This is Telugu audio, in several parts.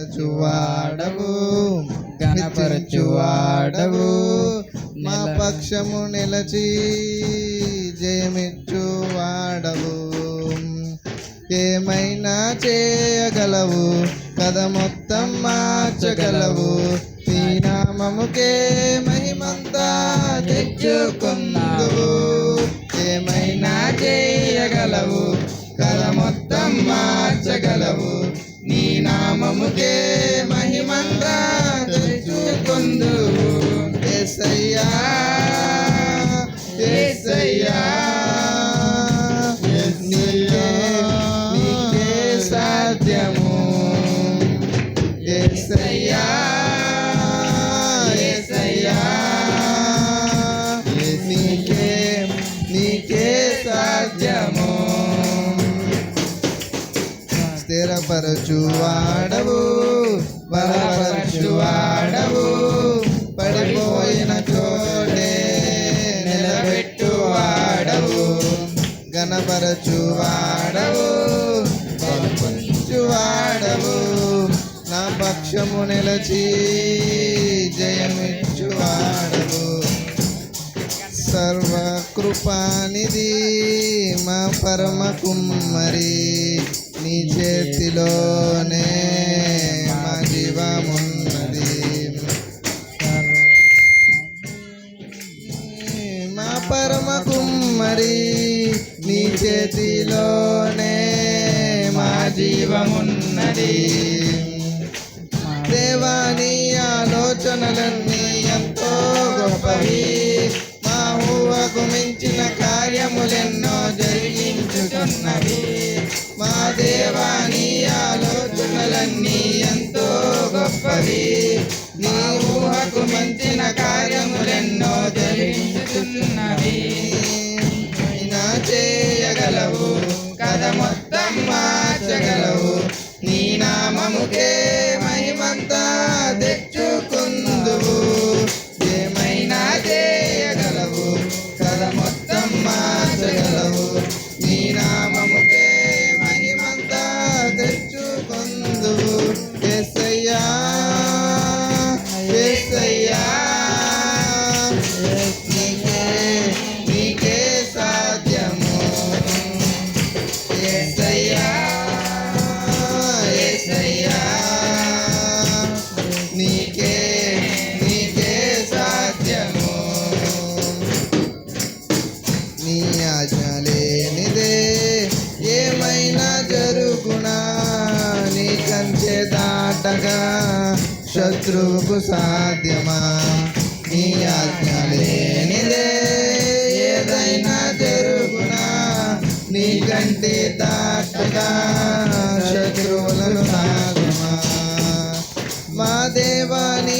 వాడవు గణపరచువాడవు మా పక్షము నిలచి జయమిచ్చు వాడవు ఏమైనా చేయగలవు కథ మొత్తం మార్చగలవు. నీ నామముకే మహిమంతా తెచ్చుకున్నావు ఏమైనా చేయగలవు కథ మొత్తం మార్చగలవు. నామముకే మహిమంగా తెచ్చుకుందు ఏసయ్యా ఏసయ్యా నీకే సాధ్యము. స్థిరపరచువాడవు బలపరచువాడవు పడిపోయిన చోటే నిలబెట్టువాడవు గణపరచువాడవు బలపరచువాడవు. నా పక్షము నిలచి జయమిచ్చువాడవు సర్వకృపానిది మా పరమకుమ్మరి నీ చేతిలోనే మా జీవమున్నది. మా పరమ కుమ్మరి నీ చేతిలోనే మా జీవమున్నది. దేవాని ఆలోచనలన్నీ దేవాని ఆలోచనలన్నీ ఎంతో గొప్పవి నీ ఊహకు మించిన కార్యములెన్నో జరిగించుతున్నవి అయినా చేయగలవు కథ మొత్తం మార్చగలవు నీ నామముకే మహిమంతా తెచ్చుకుందువు ఏమైనా చేయగలవు కథ మొత్తం మార్చగలవు ఏమైనా జరుగునా నీ కంచె దాటగా శత్రువుకు సాధ్యమా? నీ ఆజ్ఞ లేనిదే ఏదైనా జరుగునా? నీ కంటి దాటగా శత్రువులను సాగమా మా దేవాని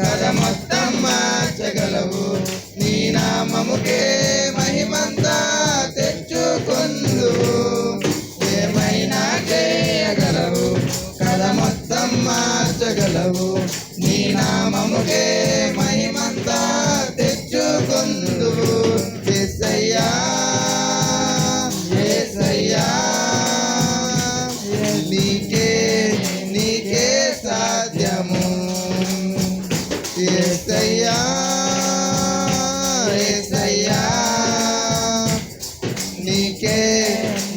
కథ మొత్తం మార్చగలవు నీ నామముకే మహిమంతా తెచ్చుకుందు. ఏమైనా చేయగలవు? కథ మొత్తం మార్చగలవు నీ నామముకే మహిమంతా ఏసయ్యా ఏసయ్యా నీకే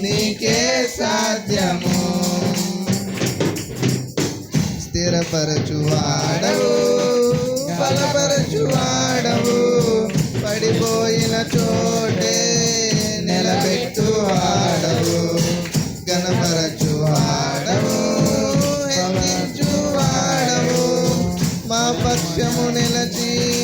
నీకే సాధ్యము. స్థిరపరచువాడవు బలపరచువాడవు పడిపోయిన చోటే నిలబెట్టువాడవు గణపరచు పక్షము నిలచి.